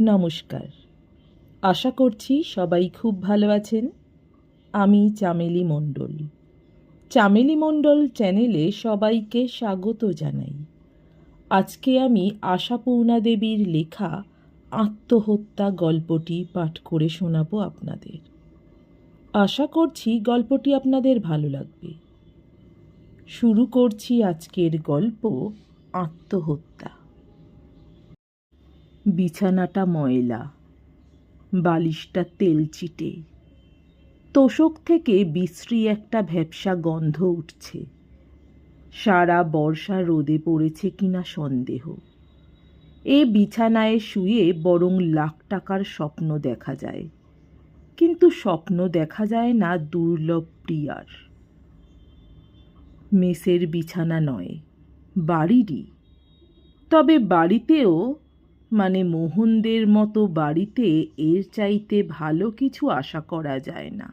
নমস্কার। আশা করছি সবাই খুব ভালো আছেন। আমি চামেলি মণ্ডল। চামেলি মণ্ডল চ্যানেলে সবাইকে স্বাগত জানাই। আজকে আমি আশাপূর্ণা দেবীর লেখা আত্মহত্যা গল্পটি পাঠ করে শোনাবো আপনাদের। আশা করছি গল্পটি আপনাদের ভালো লাগবে। শুরু করছি আজকের গল্প আত্মহত্যা। বিছানাটা ময়লা, বালিশটা তেলচিটে তোষক থেকে বিশ্রী একটা ভ্যাপসা গন্ধ উঠছে। সারা বর্ষা রোদে পড়েছে কিনা সন্দেহ। এ বিছানায় শুয়ে বরং লাখ টাকার স্বপ্ন দেখা যায়। কিন্তু স্বপ্ন দেখা যায় না দুর্লভ প্রিয়ার। মেসের বিছানা নয়, বাড়িরই। তবে বাড়িতেও মানে মোহনদের মতো বাড়িতে এর চাইতে ভালো কিছু আশা করা যায় না।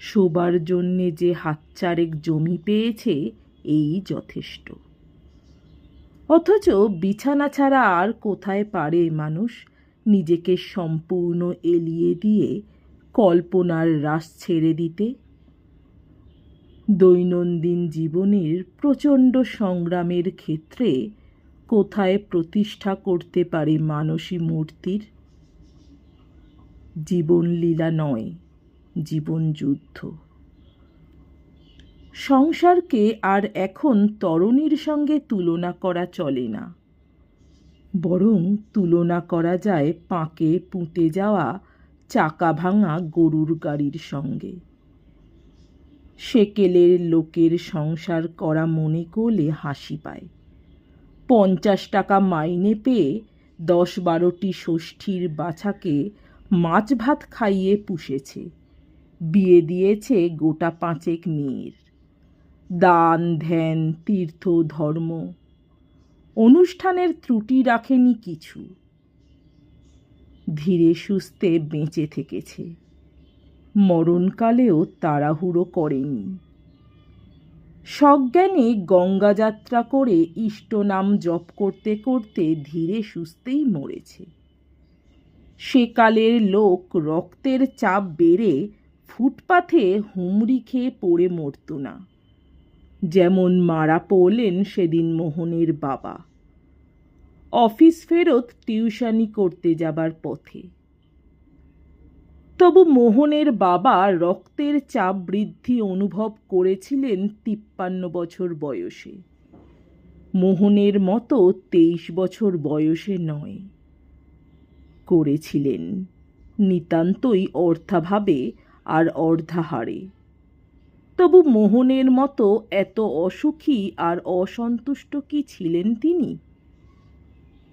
শোবার জন্যে যে হাতচারেক জমি পেয়েছে, এই যথেষ্ট। অথচ বিছানা ছাড়া আর কোথায় পারে মানুষ? নিজেকে সম্পূর্ণ এলিয়ে দিয়ে কল্পনার রাস ছেড়ে দিতে। দৈনন্দিন জীবনের প্রচণ্ড সংগ্রামের ক্ষেত্রে কোথায় প্রতিষ্ঠা করতে পারে মানসী মূর্তির? জীবনলীলা নয়, জীবন যুদ্ধ। সংসারকে আর এখন তরণীর সঙ্গে তুলনা করা চলে না। বরং তুলনা করা যায় পাঁকে পুঁতে যাওয়া চাকা ভাঙা গরুর গাড়ির সঙ্গে। সেকেলের লোকের সংসার করা মনে করলে হাসি পায়। পঞ্চাশ টাকা মাইনে পেয়ে দশ বারোটি ষষ্ঠীর বাছাকে মাছ ভাত খাইয়ে পুষেছে। বিয়ে দিয়েছে গোটা পাঁচেক মেয়ের। দান, ধ্যান, তীর্থ, ধর্ম। অনুষ্ঠানের ত্রুটি রাখেনি কিছু। ধীরে সুস্থে বেঁচে থেকেছে। মরণকালেও তাড়াহুড়ো করেনি। সজ্ঞানে গঙ্গা যাত্রা করে ইষ্ট নাম জপ করতে করতে ধীরে সুস্থেই মরেছে। সেকালের লোক রক্তের চাপ বেড়ে ফুটপাথে হুমড়ি খেয়ে পড়ে মরত না। যেমন মারা পড়লেন সেদিন মোহনের বাবা। অফিস ফেরত টিউশনি করতে যাবার পথে। তবু মোহনের বাবা রক্তের চাপ বৃদ্ধি অনুভব করেছিলেন তিপ্পান্ন বছর বয়সে। মোহনের মতো তেইশ বছর বয়সে নয়। করেছিলেন নিতান্তই অর্থাভাবে আর অর্ধাহারে। তবু মোহনের মতো এত অসুখী আর অসন্তুষ্ট কি ছিলেন তিনি?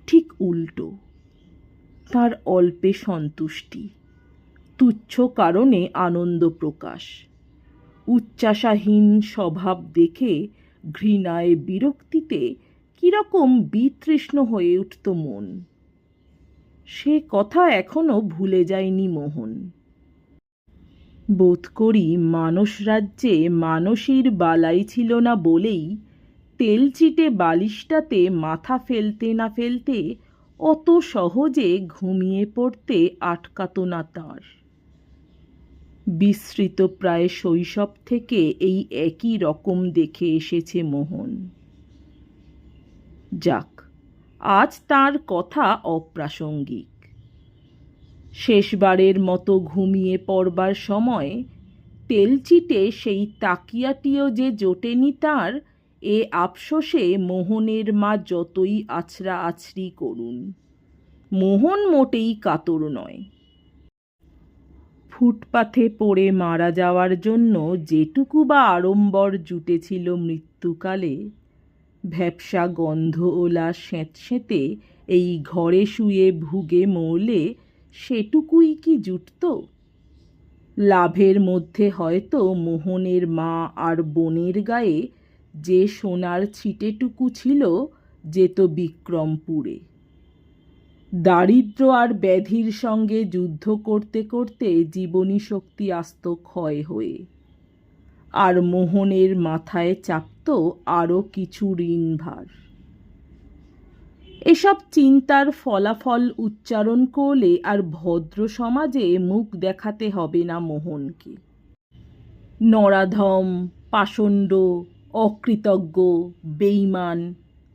ঠিক উল্টো, তার অল্পে সন্তুষ্টি। তুচ্ছ কারণে আনন্দ প্রকাশ। উচ্চাসাহীন স্বভাব দেখে ঘৃণায় বিরক্তিতে কীরকম বিতৃষ্ণ হয়ে উঠত মন। সে কথা এখনও ভুলে যায়নি মোহন। বোধ করি মানস রাজ্যে মানসীর বালাই ছিল না বলেই তেলচিটে বালিশটাতে মাথা ফেলতে না ফেলতে অত সহজে ঘুমিয়ে পড়তে আটকাত না তার। বিস্মৃত প্রায় শৈশব থেকে এই একই রকম দেখে এসেছে মোহন। যাক, আজ তার কথা অপ্রাসঙ্গিক। শেষবারের মতো ঘুমিয়ে পড়বার সময় তেলচিটে সেই তাকিয়াটিও যে জোটেনি তার, এ আফসোসে মোহনের মা যতই আছড়া আছড়ি করুন। মোহন মোটেই কাতর নয়। ফুটপাথে পড়ে মারা যাওয়ার জন্য যেটুকু বা আড়ম্বর জুটেছিল মৃত্যুকালে ভ্যাপসা গন্ধ ওলা স্যাঁতস্যাঁতে এই ঘরে শুয়ে ভুগে মরলে সেটুকুই কি জুটত? লাভের মধ্যে হয়তো মোহনের মা আর বোনের গায়ে যে সোনার ছিটেটুকু ছিল যেত বিক্রমপুরে। দারিদ্র আর ব্যাধির সঙ্গে যুদ্ধ করতে করতে জীবনী শক্তি আসত ক্ষয় হয়ে। আর মোহনের মাথায় চাপত আরও কিছু ঋণভার। এসব চিন্তার ফলাফল উচ্চারণ করলে আর ভদ্র সমাজে মুখ দেখাতে হবে না মোহনকে। নরাধম, পাষণ্ড, অকৃতজ্ঞ বেইমান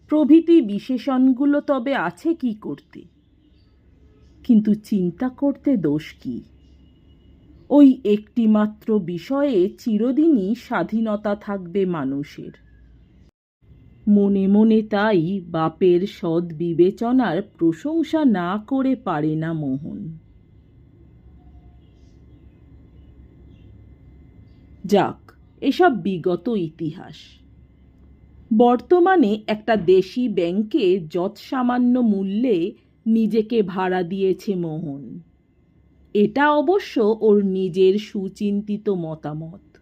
প্রভৃতি বিশেষণগুলো তবে আছে কি করতে? কিন্তু চিন্তা করতে দোষ কি? ওই একটিমাত্র বিষয়ে চিরদিনই স্বাধীনতা থাকবে মানুষের। মনে মনে তাই বাপের সৎ বিবেচনার প্রশংসা না করে পারে না মোহন। যাক, এসব বিগত ইতিহাস। বর্তমানে একটা দেশি ব্যাংকে যৎসামান্য মূল্যে নিজেকে ভাড়া দিয়েছে মোহন। এটা অবশ্য ওর নিজের সুচিন্তিত মতামত।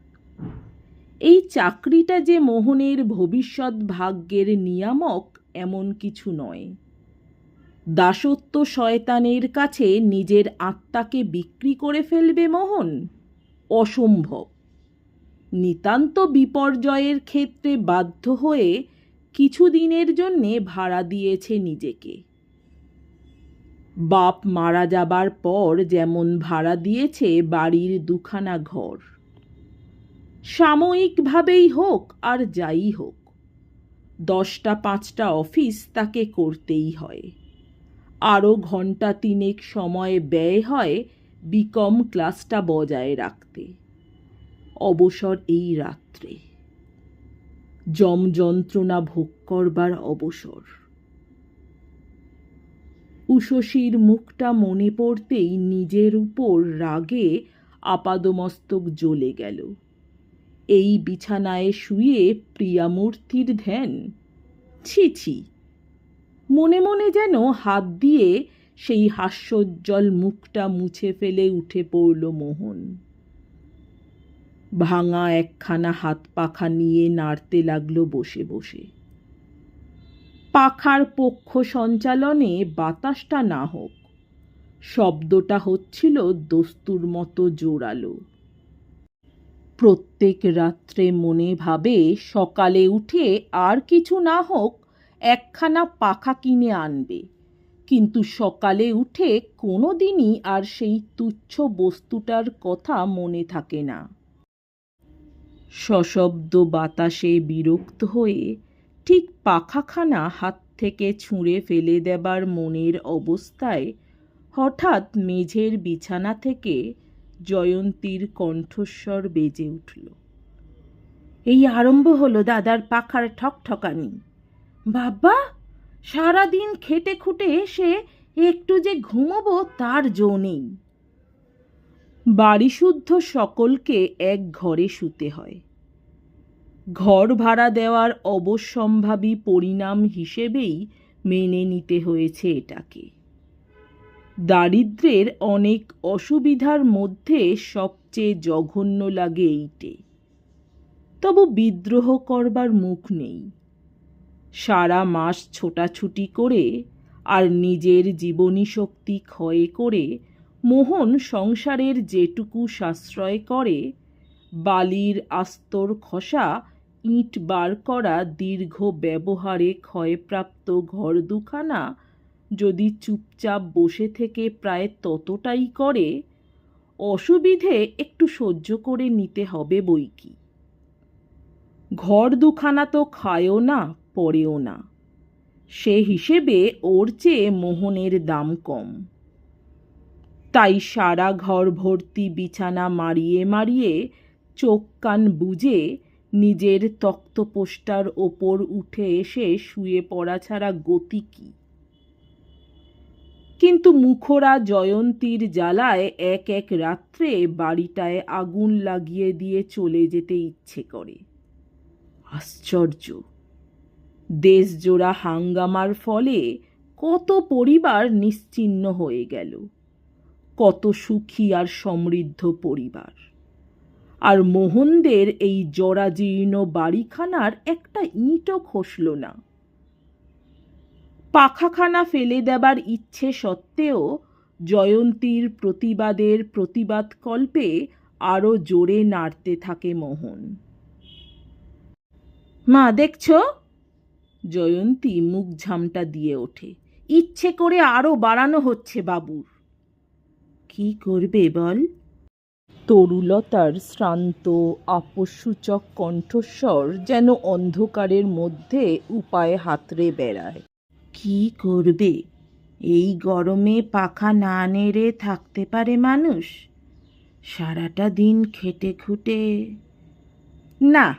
এই চাকরিটা যে মোহনের ভবিষ্যৎ ভাগ্যের নিয়ামক, এমন কিছু নয়। দাসত্ব শয়তানের কাছে নিজের আত্মাকে বিক্রি করে ফেলবে মোহন? অসম্ভব। নিতান্ত বিপর্যয়ের ক্ষেত্রে বাধ্য হয়ে কিছুদিনের জন্যে ভাড়া দিয়েছে নিজেকে। বাপ মারা যাবার পর যেমন ভাড়া দিয়েছে বাড়ির দুখানা ঘর। সাময়িকভাবেই হোক আর যাই হোক, দশটা পাঁচটা অফিস তাকে করতেই হয়। আরও ঘণ্টা তিনেক সময় ব্যয় হয় বিকম ক্লাসটা বজায় রাখতে। অবসর এই রাত্রে। যম যন্ত্রণা ভোগ করবার অবসর। উষসীর মুখটা মনে পড়তেই নিজের উপর রাগে আপাদমস্তক জ্বলে গেল। এই বিছানায় শুয়ে প্রিয়ামূর্তির ধ্যান? ছি ছি। মনে মনে যেন হাত দিয়ে সেই হাস্যোজ্জ্বল মুখটা মুছে ফেলে উঠে পড়ল মোহন। ভাঙা একখানা হাত পাখা নিয়ে নাড়তে লাগল বসে বসে। পাখার পক্ষ সঞ্চালনে বাতাসটা না হোক। শব্দটা হচ্ছিল দস্তুর মতো জোরালো। প্রত্যেক রাত্রে মনে ভাবে সকালে উঠে আর কিছু না হোক একখানা পাখা কিনে আনবে। কিন্তু সকালে উঠে কোনো দিনই আর সেই তুচ্ছ বস্তুটার কথা মনে থাকে না। সশব্দ বাতাসে বিরক্ত হয়ে ঠিক পাখাখানা হাত থেকে ছুঁড়ে ফেলে দেবার মনের অবস্থায় হঠাৎ মেঝের বিছানা থেকে জয়ন্তীর কণ্ঠস্বর বেজে উঠল। এই আরম্ভ হলো দাদার পাখার ঠকঠকানি। বাবা সারাদিন খেটে খুটে এসে একটু যে ঘুমোবো তার জো নেই। বাড়িশুদ্ধ সকলকে এক ঘরে শুতে হয়। ঘর ভাড়া দেওয়ার অবশ্যম্ভাবী পরিণাম হিসেবেই মেনে নিতে হয়েছে এটাকে। দারিদ্রের অনেক অসুবিধার মধ্যে সবচেয়ে জঘন্য লাগে এইটে। তবু বিদ্রোহ করবার মুখ নেই। সারা মাস ছোটাছুটি করে আর নিজের জীবনী শক্তি ক্ষয় করে মোহন সংসারের যেটুকু সাশ্রয় করে, বালির আস্তর খসা ইট বার করা দীর্ঘ ব্যবহারে ক্ষয়প্রাপ্ত ঘর দুখানা। যদি চুপচাপ বসে থেকে প্রায় ততটাই করে, অসুবিধে একটু সহ্য করে নিতে হবে বই কি। ঘর দুখানা তো খায়ও না, পড়েও না। সে হিসেবে ওর চেয়ে মোহনের দাম কম। তাই সারা ঘর ভর্তি বিছানা মারিয়ে মারিয়ে চোখ কান বুজে নিজের তক্তপোষ্টার ওপর উঠে এসে শুয়ে পড়া ছাড়া গতি কী? কিন্তু মুখরা জয়ন্তীর জ্বালায় এক এক রাত্রে বাড়িটায় আগুন লাগিয়ে দিয়ে চলে যেতে ইচ্ছে করে। আশ্চর্য! দেশজোড়া হাঙ্গামার ফলে কত পরিবার নিশ্চিহ্ন হয়ে গেল। কত সুখী আর সমৃদ্ধ পরিবার। আর মোহনদের এই জরাজীর্ণ বাড়িখানার একটা ইঁটও খসল না। পাখাখানা ফেলে দেবার ইচ্ছে সত্ত্বেও জয়ন্তীর প্রতিবাদের প্রতিবাদ কল্পে আরও জোরে নাড়তে থাকে মোহন। মা, দেখছ? জয়ন্তী মুখ ঝামটা দিয়ে ওঠে। ইচ্ছে করে আরও বাড়ানো হচ্ছে বাবুর। কি করবে বল? তরুলতার শ্রান্ত আপসূচক কণ্ঠস্বর যেন অন্ধকারের মধ্যে উপায় হাতড়ে বেড়ায়। কি করবে? এই গরমে পাখা না নেড়ে থাকতে পারে মানুষ? সারাটা দিন খেটে খুটে। না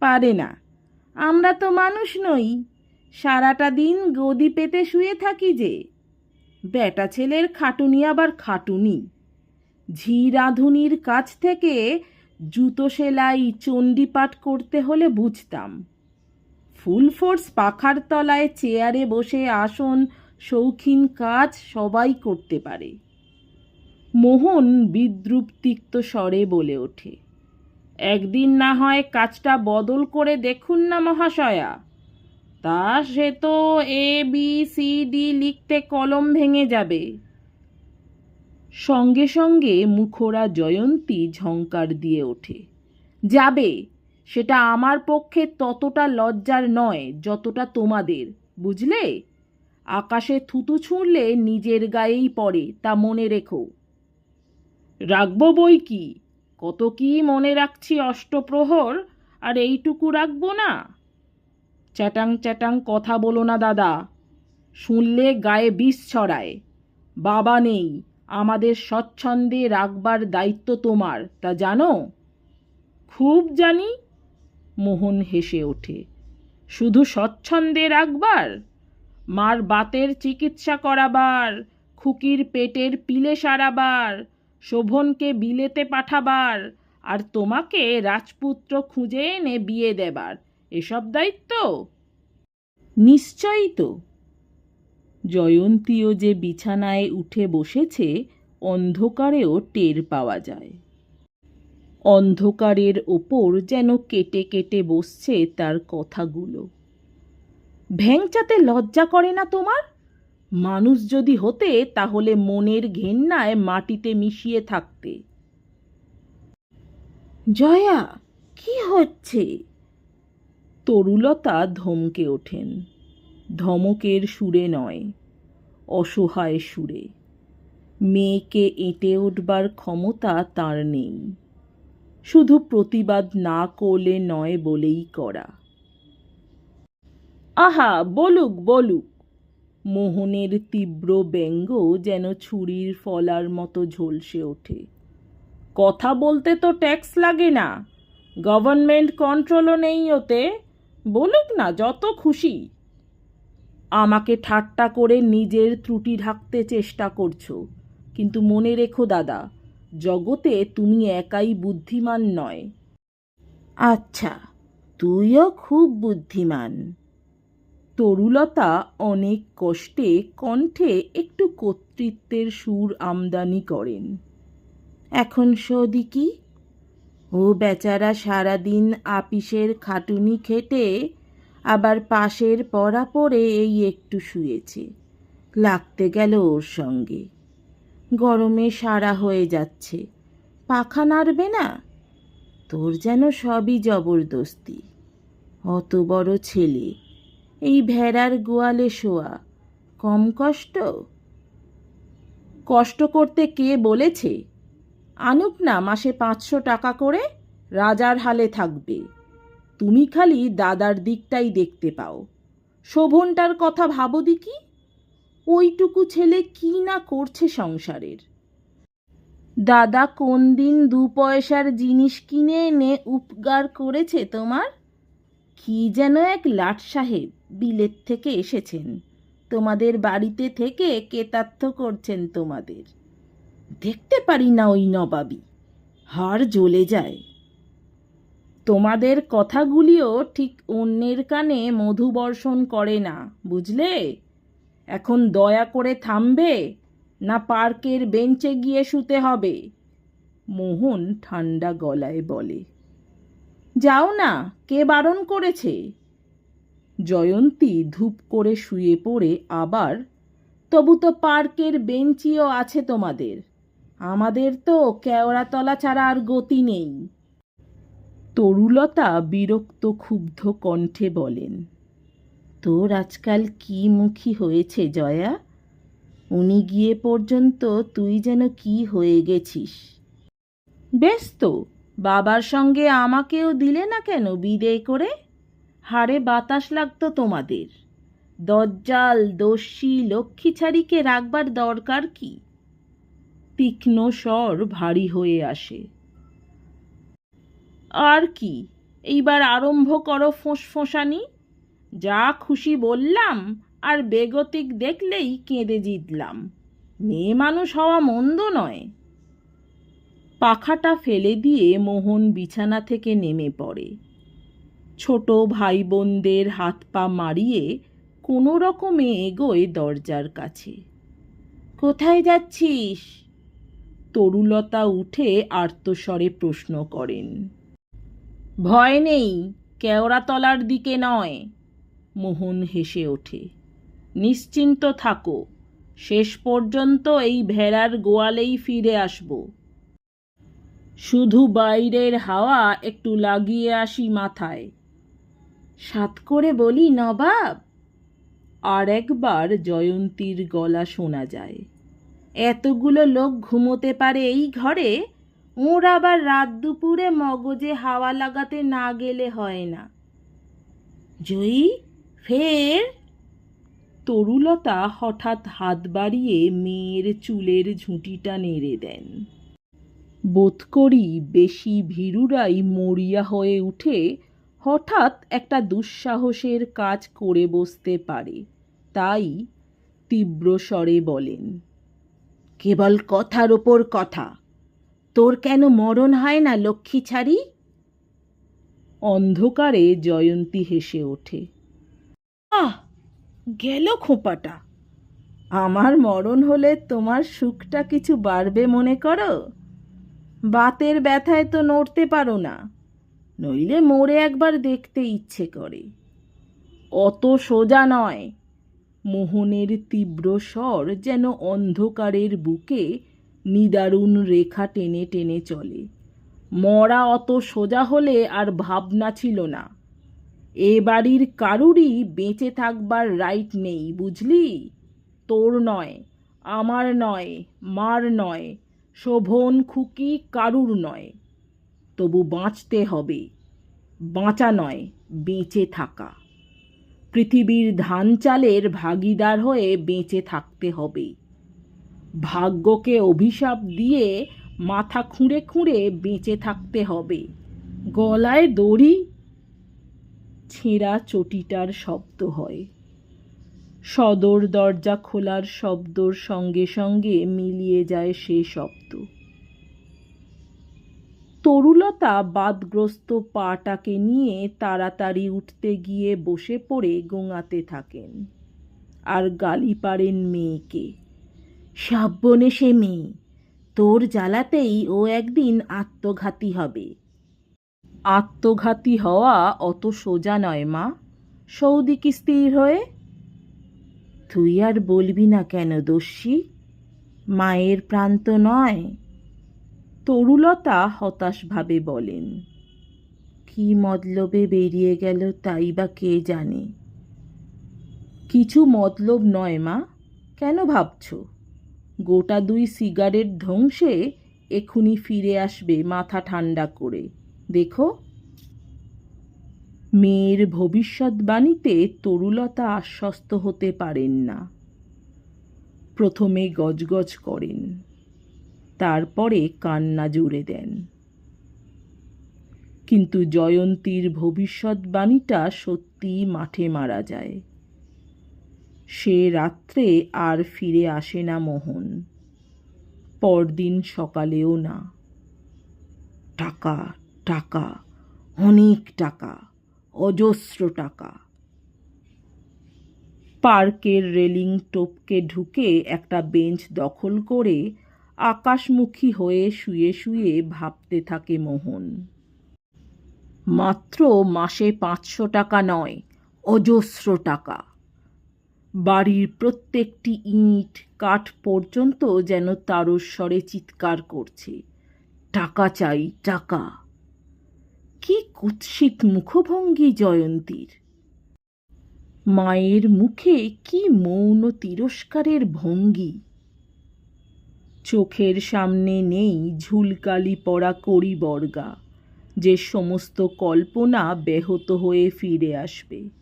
পারে না। আমরা তো মানুষ নই। সারাটা দিন গদি পেতে শুয়ে থাকি যে। বেটা ছেলের খাটুনি আবার খাটুনি। ঝি রাঁধুনির কাছ থেকে জুতো সেলাই, চণ্ডীপাঠ করতে হলে বুঝতাম। ফুল ফোর্স পাখার তলায় চেয়ারে বসে আসন, শৌখিন কাজ সবাই করতে পারে। মোহন বিদ্রুপ তিক্ত স্বরে বলে ওঠে, একদিন না হয় কাজটা বদল করে দেখুন না মহাশয়া। তা সে তো এ বি সি ডি লিখতে কলম ভেঙে যাবে। সঙ্গে সঙ্গে মুখোরা জয়ন্তী ঝঙ্কার দিয়ে ওঠে। যাবে, সেটা আমার পক্ষে ততটা লজ্জার নয়, যতটা তোমাদের, বুঝলে? আকাশে থুতু ছুঁড়লে নিজের গায়েই পড়ে, তা মনে রেখো। রাখব বই কি? কত কি মনে রাখছি অষ্টপ্রহর, আর এইটুকু রাখব না? চ্যাটাং চ্যাটাং কথা বলো না, দাদা। শুনলে গায়ে বিষ ছড়ায়। বাবা নেই। আমাদের স্বচ্ছন্দে রাখবার দায়িত্ব তোমার, তা জানো? খুব জানি মোহন হেসে ওঠে। শুধু স্বচ্ছন্দে রাখবার? মার বাতের চিকিৎসা করাবার, খুকির পেটের পিলে সারাবার, শোভনকে বিলেতে পাঠাবার, আর তোমাকে রাজপুত্র খুঁজে এনে বিয়ে দেবার, এসব দায়িত্ব? নিশ্চয়ই তো। জয়ন্তীও যে বিছানায় উঠে বসেছে, অন্ধকারেও টের পাওয়া যায়। অন্ধকারের ওপর যেন কেটে কেটে বসছে তার কথাগুলো। ভ্যাংচাতে লজ্জা করে না তোমার? মানুষ যদি হতে, তাহলে মনের ঘেন্নায় মাটিতে মিশিয়ে থাকতে। জয়া, কি হচ্ছে? তরুলতা ধমকে ওঠেন। ধমকের সুরে নয়, অসহায় সুরে। মেয়েকে এঁটে উঠবার ক্ষমতা তার নেই। শুধু প্রতিবাদ না করলে নয় বলেই করা। আহা, বলুক বলুক, মোহনের তীব্র ব্যঙ্গ যেন ছুরির ফলার মতো ঝলসে ওঠে। কথা বলতে তো ট্যাক্স লাগে না, গভর্নমেন্ট কন্ট্রোলও নেই ওতে। বলুক না, যত খুশি। আমাকে ঠাট্টা করে নিজের ত্রুটি ঢাকতে চেষ্টা করছ। কিন্তু মনে রেখো দাদা জগতে তুমি একাই বুদ্ধিমান নয়। আচ্ছা তুইও খুব বুদ্ধিমান। তরুলতা অনেক কষ্টে কণ্ঠে একটু কর্তৃত্বের সুর আমদানি করেন। এখন সৌদি কি? ও বেচারা সারাদিন আপিসের খাটুনি খেটে আবার পাশের পড়া পড়ে এই একটু শুয়েছে। লাগতে গেল ওর সঙ্গে। গরমে সারা হয়ে যাচ্ছে। পাখা নাড়বে না? তোর যেন সবই জবরদস্তি। অত বড় ছেলে। এই ভেড়ার গোয়ালে শোয়া। কম কষ্ট? কষ্ট করতে কে বলেছে? আনুক না মাসে পাঁচশো টাকা করে রাজার হালে থাকবে। তুমি খালি দাদার দিকটাই দেখতে পাও। শোভনটার কথা ভাবো দিকি ওইটুকু ছেলে কি না করছে সংসারের? দাদা কোন দিন দু পয়সার জিনিস কিনে এনে উপকার করেছে তোমার? কি যেন এক লাট সাহেব বিলেত থেকে এসেছেন। তোমাদের বাড়িতে থেকে কেতার্থ করছেন তোমাদের। দেখতে পারি না ওই নবাবি। হাড় জ্বলে যায়। তোমাদের কথাগুলিও ঠিক অন্যের কানে মধু বর্ষণ করে না, বুঝলে? এখন দয়া করে থামবে, না পার্কের বেঞ্চে গিয়ে শুতে হবে? মোহন ঠান্ডা গলায় বলে। যাও না, কে বারণ করেছে? জয়ন্তী ধূপ করে শুয়ে পড়ে আবার, তবু তো পার্কের বেঞ্চিও আছে তোমাদের। আমাদের তো কেওড়াতলা ছাড়া আর গতি নেই। তরুলতা বিরক্ত ক্ষুব্ধ কণ্ঠে বলেন, তোর আজকাল কি মুখী হয়েছে, জয়া? উনি গিয়ে পর্যন্ত তুই যেন কি হয়ে গেছিস? বেশ তো বাবার সঙ্গে আমাকেও দিলে না কেন বিদেয় করে? হাড়ে বাতাস লাগতো তোমাদের। দজ্জাল, দস্যি লক্ষ্মীছাড়িকে রাখবার দরকার কি? তীক্ষ্ণ স্বর ভারী হয়ে আসে। আর কি? এইবার আরম্ভ করো ফোঁসফোঁসানি। যা খুশি বললাম আর বেগতিক দেখলেই কেঁদে জিতলাম। মেয়ে মানুষ হওয়া মন্দ নয়। পাখাটা ফেলে দিয়ে মোহন বিছানা থেকে নেমে পড়ে। ছোট ভাই বোনদের হাত পা মারিয়ে কোনো রকমে এগোয় দরজার কাছে। কোথায় যাচ্ছিস? তরুলতা উঠে আর্তস্বরে প্রশ্ন করেন। ভয় নেই, কেওড়াতলার দিকে নয়। মোহন হেসে ওঠে, নিশ্চিন্ত থাকো, শেষ পর্যন্ত এই ভেড়ার গোয়ালেই ফিরে আসব। শুধু বাইরের হাওয়া একটু লাগিয়ে আসি মাথায়। সাত করে বলি, নবাব। আর একবার জয়ন্তীর গলা শোনা যায়। এতগুলো লোক ঘুমোতে পারে এই ঘরে? ওর আবার রাত দুপুরে মগজে হাওয়া লাগাতে না গেলে হয় না। জয়ী, ফের? তরুলতা হঠাৎ হাত বাড়িয়ে মেয়ের চুলের ঝুঁটিটা নেড়ে দেন। বোধ করি বেশি ভীরুরাই মরিয়া হয়ে উঠে হঠাৎ একটা দুঃসাহসের কাজ করে বসতে পারে। তাই তীব্র স্বরে বলেন, কেবল কথার ওপর কথা। তোর কেন মরণ হয় না, লক্ষ্মী ছাড়ি? অন্ধকারে জয়ন্তী হেসে ওঠে। আহ, গেল খোঁপাটা। আমার মরণ হলে তোমার সুখটা কিছু বাড়বে মনে করো? বাতের ব্যথায় তো নড়তে পারো না, নইলে মরে একবার দেখতে ইচ্ছে করে। অত সোজা নয়, মোহনের তীব্র স্বর যেন অন্ধকারের বুকে নিদারুণ রেখা টেনে টেনে চলে। মরা অত সোজা হলে আর ভাবনা ছিল না। এ বাড়ির কারুরই বেঁচে থাকবার রাইট নেই, বুঝলি? তোর নয়, আমার নয়, মার নয়, শোভন খুকি কারুর নয়। তবু বাঁচতে হবে, বাঁচা নয়, বেঁচে থাকা। পৃথিবীর ধান চালের ভাগিদার হয়ে বেঁচে থাকতে হবে। ভাগ্যকে অভিশাপ দিয়ে মাথা খুঁড়ে খুঁড়ে বেঁচে থাকতে হবে। গলায় দড়ি ছেঁড়া চটিটার শব্দ হয়। সদর দরজা খোলার শব্দর সঙ্গে সঙ্গে মিলিয়ে যায় সে শব্দ। তরুলতা বাদগ্রস্ত পাটাকে নিয়ে তাড়াতাড়ি উঠতে গিয়ে বসে পড়ে গোঙাতে থাকেন। আর গালি পারেন মেয়েকে। সাব্বনে সে মেয়ে। তোর জ্বালাতেই ও একদিন আত্মঘাতী হবে। আত্মঘাতী হওয়া অত সোজা নয়, মা। সৌদি কি স্থির হয়ে? তুই আর বলবি না কেন, দস্যি? মায়ের প্রান্ত নয়। তরুলতা হতাশভাবে বলেন। কি মতলবে বেরিয়ে গেল তাই বা কে জানে? কিছু মতলব নয়, মা। কেন ভাবছ? গোটা দুই সিগারেট ধ্বংসে এক্ষুনি ফিরে আসবে মাথা ঠান্ডা করে। দেখো। মেয়ের ভবিষ্যৎবাণীতে তরুলতা আশ্বস্ত হতে পারেন না। প্রথমে গজগজ করেন, তারপরে কান্না জুড়ে দেন। কিন্তু জয়ন্তীর ভবিষ্যৎবাণীটা সত্যিই মাঠে মারা যায়। সে রাত্রে আর ফিরে আসে না মোহন। পরদিন সকালেও না। টাকা টাকা, অনেক টাকা, অজস্র টাকা। পার্কের রেলিং টোপকে ঢুকে একটা বেঞ্চ দখল করে আকাশমুখী হয়ে শুয়ে শুয়ে ভাবতে থাকে মোহন। মাত্র মাসে পাঁচশো টাকা নয়, অজস্র টাকা। বাড়ির প্রত্যেকটি ইট কাঠ পর্যন্ত যেন তারস্বরে চিৎকার করছে। টাকা চাই, টাকা। কি কুৎসিত মুখভঙ্গি জয়ন্তীর। মায়ের মুখে কি মৌন তিরস্কারের ভঙ্গি। চোখের সামনে নেই ঝুলকালি পড়া কড়ি বর্গা যে সমস্ত কল্পনা ব্যাহত হয়ে ফিরে আসবে।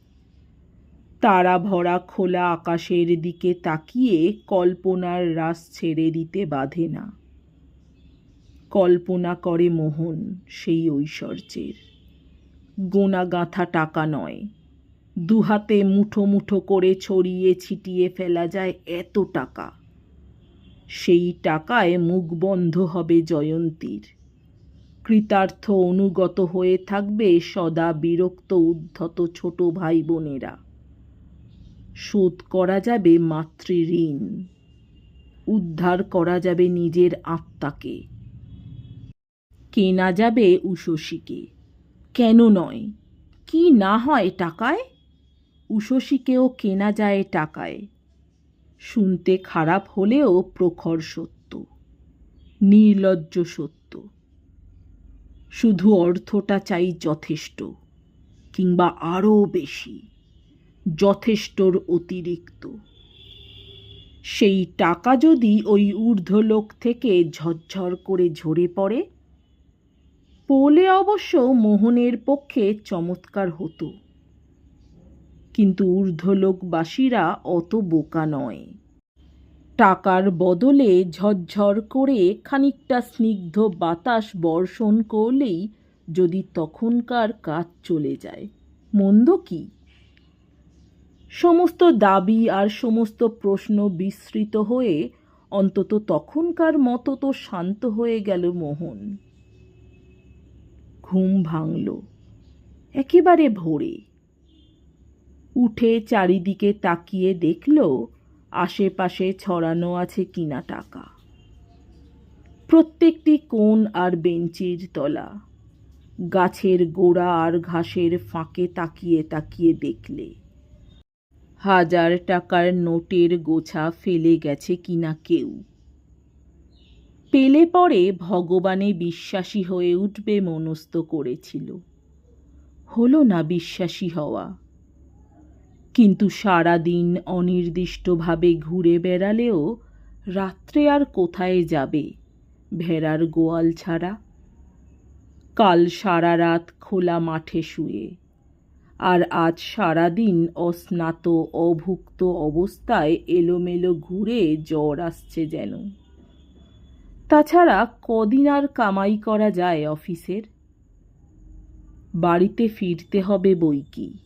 তারা ভরা খোলা আকাশের দিকে তাকিয়ে কল্পনার রাস ছেড়ে দিতে বাধে না। কল্পনা করে মোহন সেই ঐশ্বর্যের। গোনা গাঁথা টাকা নয়। দুহাতে মুঠো মুঠো করে ছড়িয়ে ছিটিয়ে ফেলা যায় এত টাকা। সেই টাকায় মুখ বন্ধ হবে জয়ন্তীর। কৃতার্থ অনুগত হয়ে থাকবে সদা বিরক্ত উদ্ধত ছোট ভাই বোনেরা শোধ করা যাবে মাতৃঋণ উদ্ধার করা যাবে নিজের আত্মাকে। কেনা যাবে উষসীকে। কেন নয়? কি না হয় টাকায়? উষসীকেও কেনা যায় টাকায়। শুনতে খারাপ হলেও প্রখর সত্য, নির্লজ্জ সত্য। শুধু অর্থটা চাই যথেষ্ট, কিংবা আরও বেশি। যথেষ্টর অতিরিক্ত। সেই টাকা যদি ওই ঊর্ধ্বলোক থেকে ঝরঝর করে ঝরে পড়ে পোলে অবশ্য মোহনের পক্ষে চমৎকার হতো। কিন্তু ঊর্ধ্বলোকবাসীরা অত বোকা নয়। টাকার বদলে ঝরঝর করে খানিকটা স্নিগ্ধ বাতাস বর্ষণ করলেই যদি তখনকার কাজ চলে যায়, মন্দ কি? সমস্ত দাবি আর সমস্ত প্রশ্ন বিস্মৃত হয়ে অন্তত তখনকার মতো তো শান্ত হয়ে গেল মোহন। ঘুম ভাঙল, একেবারে ভোরে। উঠে চারিদিকে তাকিয়ে দেখল, আশেপাশে ছড়ানো আছে কিনা টাকা। প্রত্যেকটি কোণ আর বেঞ্চির তলা। গাছের গোড়া আর ঘাসের ফাঁকে তাকিয়ে তাকিয়ে দেখলে। হাজার টাকার নোটের গোছা ফেলে গেছে কিনা কেউ। পেলে পরে ভগবানে বিশ্বাসী হয়ে উঠবে মনস্থ করেছিল। হলো না বিশ্বাসী হওয়া। কিন্তু সারাদিন অনির্দিষ্টভাবে ঘুরে বেড়ালেও রাত্রে আর কোথায় যাবে ভেড়ার গোয়াল ছাড়া? কাল সারা রাত খোলা মাঠে শুয়ে আর আজ সারাদিন অস্নাত অভুক্ত অবস্থায় এলোমেলো ঘুরে জ্বর আসছে যেন। তাছাড়া কদিন আর কামাই করা যায় অফিসের? বাড়িতে ফিরতে হবে বই কি?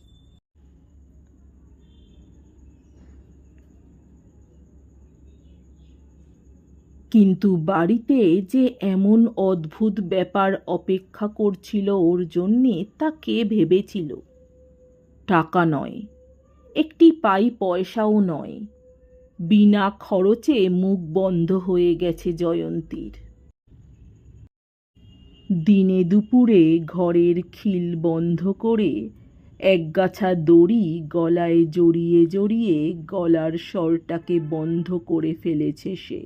কিন্তু বাড়িতে যে এমন অদ্ভুত ব্যাপার অপেক্ষা করছিল ওর জন্যে তা কে ভেবেছিল? টাকা নয়, একটি পাই পয়সাও নয়। বিনা খরচে মুখ বন্ধ হয়ে গেছে জয়ন্তীর। দিনে দুপুরে ঘরের খিল বন্ধ করে একগাছা দড়ি গলায় জড়িয়ে জড়িয়ে গলার স্বরটাকে বন্ধ করে ফেলেছে সে।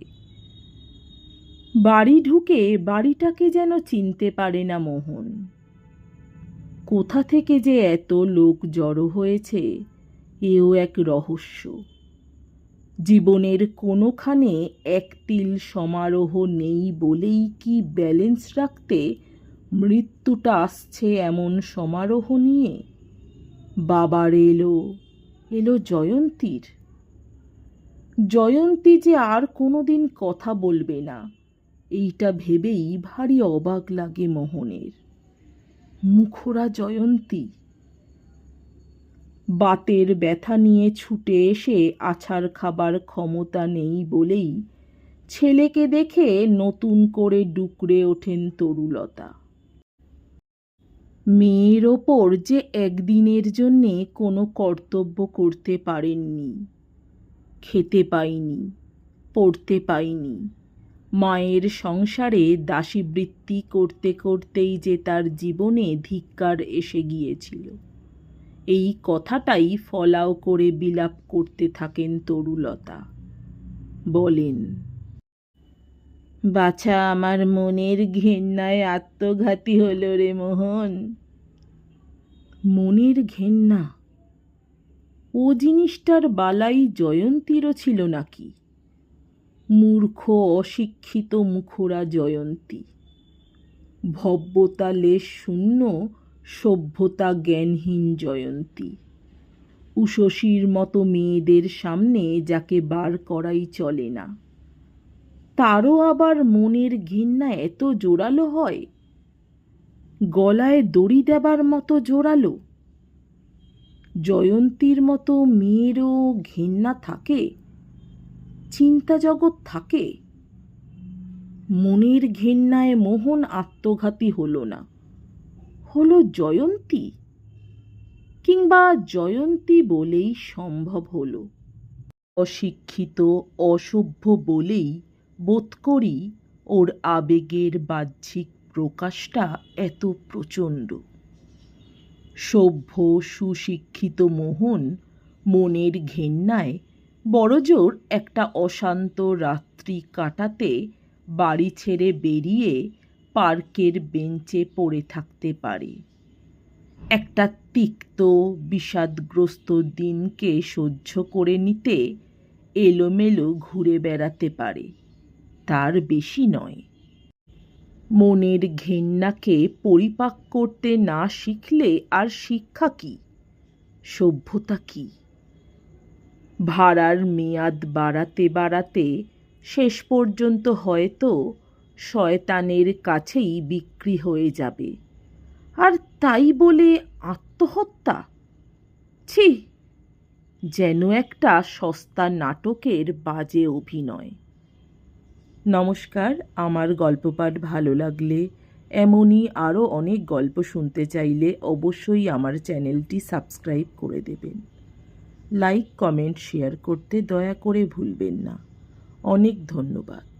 বাড়ি ঢুকে বাড়িটাকে যেন চিনতে পারে না মোহন। কোথা থেকে যে এত লোক জড়ো হয়েছে, এও এক রহস্য। জীবনের কোনোখানে এক তিল সমারোহ নেই বলেই কি ব্যালেন্স রাখতে মৃত্যুটা আসছে এমন সমারোহ নিয়ে? বাবার এলো এলো জয়ন্তীর। জয়ন্তী যে আর কোনোদিন কথা বলবে না, এইটা ভেবেই ভারী অবাক লাগে মোহনের। মুখরা জয়ন্তী। বাতের ব্যথা নিয়ে ছুটে এসে আছাড় খাবার ক্ষমতা নেই বলেই ছেলেকে দেখে নতুন করে ডুকরে ওঠেন তরুলতা। মেয়ের ওপর যে একদিনের জন্যে কোনো কর্তব্য করতে পারেননি, খেতে পাইনি, পড়তে পাইনি মায়ের সংসারে দাসীবৃত্তি করতে করতেই যে তার জীবনে ধিক্কার এসে গিয়েছিল। এই কথাটাই ফলাও করে বিলাপ করতে থাকেন তরুলতা। বলেন, বাছা, আমার মনের ঘেন্নায় আত্মঘাতী হলো রে মোহন। মনের ঘেন্না? ও জিনিসটার বালাই জয়ন্তীরও ছিল নাকি? মূর্খ অশিক্ষিত মুখরা জয়ন্তী। ভব্যতা লেশ শূন্য, সভ্যতা জ্ঞানহীন জয়ন্তী। উষসীর মতো মেয়েদের সামনে যাকে বার করাই চলে না। তারও আবার মনের ঘৃণা এত জোরালো হয়? গলায় দড়ি দেবার মতো জোরালো? জয়ন্তীর মতো মেয়েরও ঘৃণা থাকে? চিন্তা জগৎ থাকে। মনের ঘেন্নায় মোহন আত্মঘাতী হলো না। হল জয়ন্তী। কিংবা জয়ন্তী বলেই সম্ভব হলো। অশিক্ষিত, অসভ্য বলেই বোধ করি ওর আবেগের বাহ্যিক প্রকাশটা এত প্রচণ্ড। সভ্য, সুশিক্ষিত মোহন মনের ঘেন্নায় বড়জোর একটা অশান্ত রাত্রি কাটাতে বাড়ি ছেড়ে বেরিয়ে পার্কের বেঞ্চে পড়ে থাকতে পারে। একটা তিক্ত, বিষাদগ্রস্ত দিনকে সহ্য করে নিতে এলোমেলো ঘুরে বেড়াতে পারে। তার বেশি নয়। মনের ঘেন্নাকে পরিপাক করতে না শিখলে আর শিক্ষা কি? সভ্যতা কি? ভাড়ার মেয়াদ বাড়াতে বাড়াতে শেষ পর্যন্ত হয়তো শয়তানের কাছেই বিক্রি হয়ে যাবে। আর তাই বলে আত্মহত্যা? ছি, যেন একটা সস্তা নাটকের বাজে অভিনয়। নমস্কার, আমার গল্পপাঠ ভালো লাগলে এমনই আরও অনেক গল্প শুনতে চাইলে অবশ্যই আমার চ্যানেলটি সাবস্ক্রাইব করে দেবেন। লাইক কমেন্ট শেয়ার করতে দয়া করে ভুলবেন না। অনেক ধন্যবাদ।